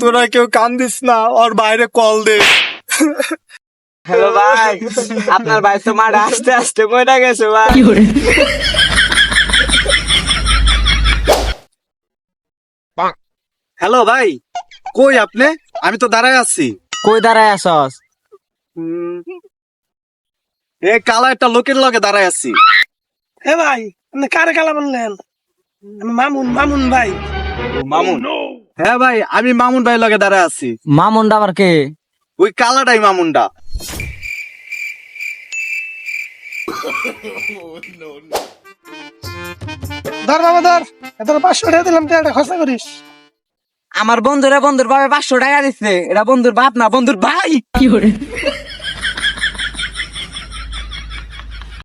তোরা কেউ কান্দিস না ওর বাইরে কল দে। হ্যালো ভাই আপনার ভাই তো মাঠে আস্তে আস্তে মরে গেছে ভাই। হ্যালো ভাই কই আপনি? আমি তো দাঁড়ায় আছি। কই দাঁড়ায় আসস এ কালা একটা লোকের লগে দাঁড়ায় আছি। এ ভাই আপনি কারে কালা বললেন? মামুন মামুন ভাই। মামুন? হ্যাঁ ভাই আমি মামুন ভাই লগে দাঁড়ায় আছি। মামুন ডাবার কে? ওই কালাটাই ধর বাবা ধর। এত পাঁচশো টাকা দিলাম তুই একটা খরচা করিস। আমার বন্ধুরা বন্ধুর ভাবে পাঁচশো টাকা দিচ্ছে এটা বন্ধুর বাপ না বন্ধুর ভাই?